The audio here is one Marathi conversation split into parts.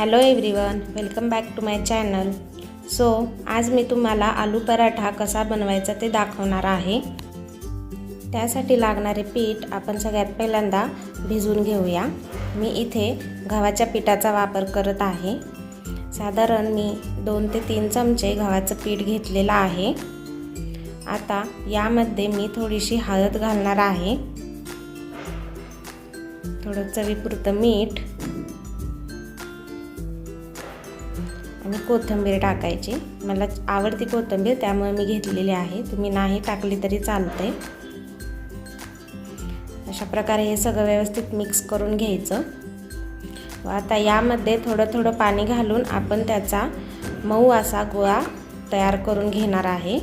Hello everyone welcome back to my channel so आज मी तुम्हाला आलू पराठा कसा बनवायचा ते दाखवणार आहे. त्यासाठी लागणारे पीठ आपण सगळ्यात पहिल्यांदा भिजवून घेऊया. मी इथे गव्हाच्या पिठाचा वापर करत आहे. साधारण मी दोन ते तीन चमचे गव्हाचं पीठ घेतलेलं आहे. आता यामध्ये मी थोडीशी हळद घालणार आहे. थोडं चवीपुरतं मीठ आणि कोथिंबीर टाकायची. मला आवडती कोथिंबीर त्यामुळे मी घेतलेली आहे. तुम्ही नाही टाकली तरी चालते अशा प्रकारे हे सगळं व्यवस्थित मिक्स करून घ्यायचं. व आता यामध्ये थोडं थोडं पाणी घालून आपण त्याचा मऊ असा गोळा तयार करून घेणार आहे.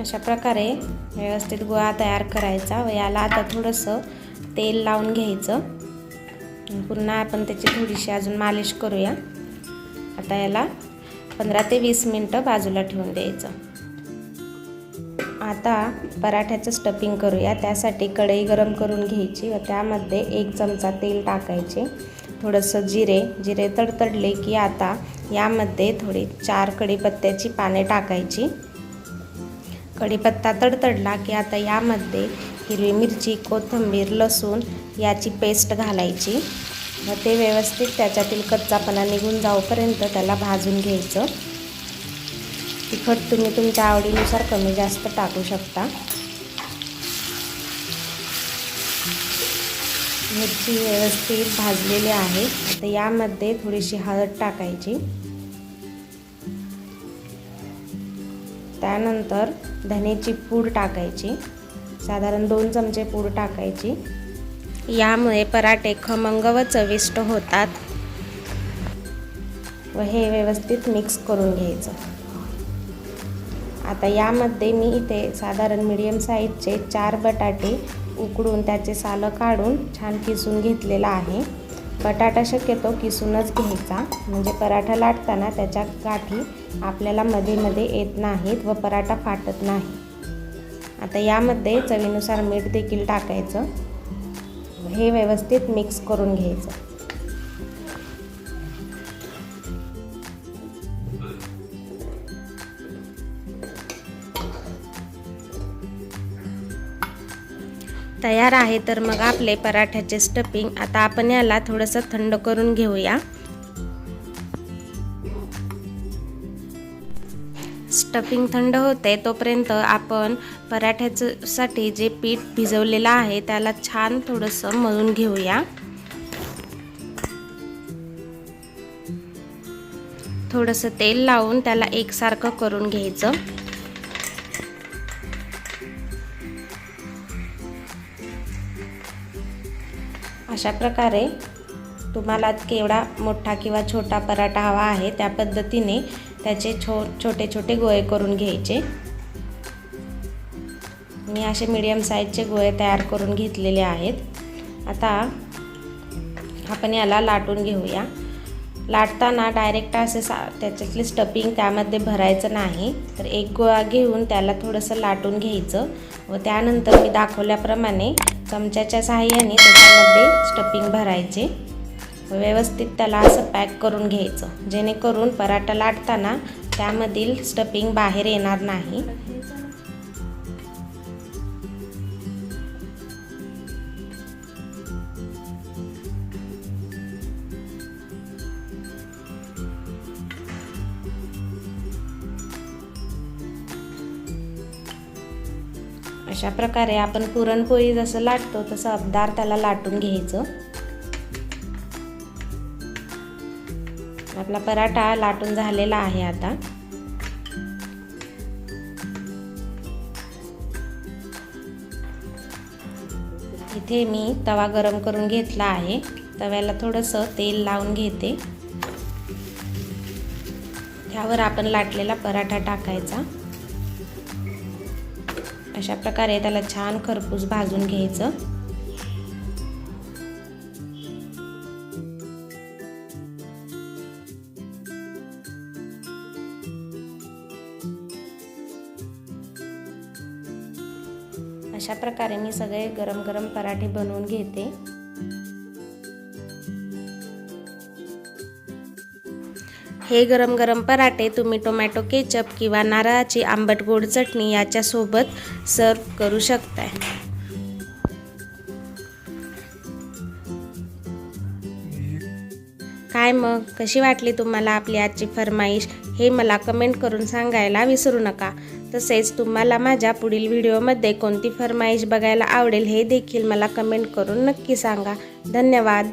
अशा प्रकारे व्यवस्थित गोळा तयार करायचा व याला आता थोडंसं तेल लावून घ्यायचं. पुन्हा आपण त्याची थोडीशी अजून मालिश करूया. आता याला पंधरा ते वीस मिनटं बाजूला ठेवून द्यायचं. आता पराठ्याचं स्टफिंग करूया. त्यासाठी कढई गरम करून घ्यायची व त्यामध्ये एक चमचा तेल टाकायचे. थोडंसं जिरे जिरे तडतडले की आता यामध्ये थोडी चार कढीपत्त्याची पाने टाकायची. कढीपत्ता तडतडला की आता यामध्ये हिरवी मिरची कोथिंबीर लसूण याची पेस्ट घालायची. मग ते व्यवस्थित त्याच्यातील कच्चापणा निघून जाऊपर्यंत त्याला भाजून घ्यायचं. तिखट तुम्ही तुमच्या आवडीनुसार कमी जास्त टाकू शकता. मिरची व्यवस्थित भाजलेली आहे. तर यामध्ये थोडीशी हळद टाकायची. त्यानंतर धनेची पूड टाकायची. साधारण दोन चमचे पूड टाकायची. यामुळे पराठे खमंग व चविष्ट होतात. व हे व्यवस्थित मिक्स करून घ्यायचं. आता यामध्ये मी इथे साधारण मीडियम साईजचे चार बटाटे उकडून त्याचे सालं काढून छान किसून घेतलेला आहे. बटाटा शक्यतो किसूनच घ्यायचा. म्हणजे पराठा लाटताना त्याच्या गाठी आपल्याला मध्ये मध्ये येत नाहीत व पराठा फाटत नाही. आता यामध्ये चवीनुसार मीठ देखील टाकायचं. हे व्यवस्थित मिक्स करून घ्यायचं. तयार आहे तर मग आपले पराठ्याचे स्टफिंग आता आपण याला थोडंसं थंड करून घेऊया. स्टफिंग थंड होते तोपर्यंत आपण पराठ्याचं साठी जे पीठ भिजवलेलं आहे त्याला छान थोडंसं मळून घेऊया. थोडंसं तेल लावून त्याला एकसारखं करून घ्यायचं. अशा प्रकारे तुम्हाला केवढा मोठा किंवा छोटा पराठा हवा आहे त्या पद्धतीने त्याचे छो छोटे छोटे गोळे करून घ्यायचे. मी असे मीडियम साईजचे गोळे तयार करून घेतलेले आहेत. आता आपण याला लाटून घेऊया. लाटताना डायरेक्ट असे सा त्याच्यातले स्टपिंग त्यामध्ये भरायचं नाही. तर एक गोळा घेऊन त्याला थोडंसं लाटून घ्यायचं व त्यानंतर मी दाखवल्याप्रमाणे चमच्याच्या साहाय्याने त्याच्यामध्ये स्टपिंग भरायचे. व्यवस्थित त्याला असं पॅक करून घ्यायचं. जेणेकरून पराठा लाटताना त्यामधील स्टफिंग बाहेर येणार नाही. अशा प्रकारे आपण पुरणपोळी जसं लाटतो तसं अबदार त्याला लाटून घ्यायचं. आपला पराठा लाटून झालेला आहे आता. इथे मी तवा गरम करून घेतला आहे. तव्याला थोडंसं तेल लावून घेते. त्यावर आपण लाटलेला पराठा टाकायचा. अशा प्रकारे त्याला छान खरपूस भाजून घ्यायचं. अशा प्रकारे मी सगळे गरम गरम पराठे बनवून घेते. हे गरम गरम पराठे तुम्ही टोमॅटो केचप किंवा नारळाची आंबट गोड चटणी याच्यासोबत सर्व करू शकताय. काय मग? कशी वाटली तुम्हाला आपली आजची फरमाईश? हे मला कमेंट करून सांगायला विसरू नका. तसेच तुम्हाला माझ्या पुढील व्हिडिओमध्ये कोणती फरमाईश बघायला आवडेल हे देखील मला कमेंट करून नक्की सांगा. धन्यवाद.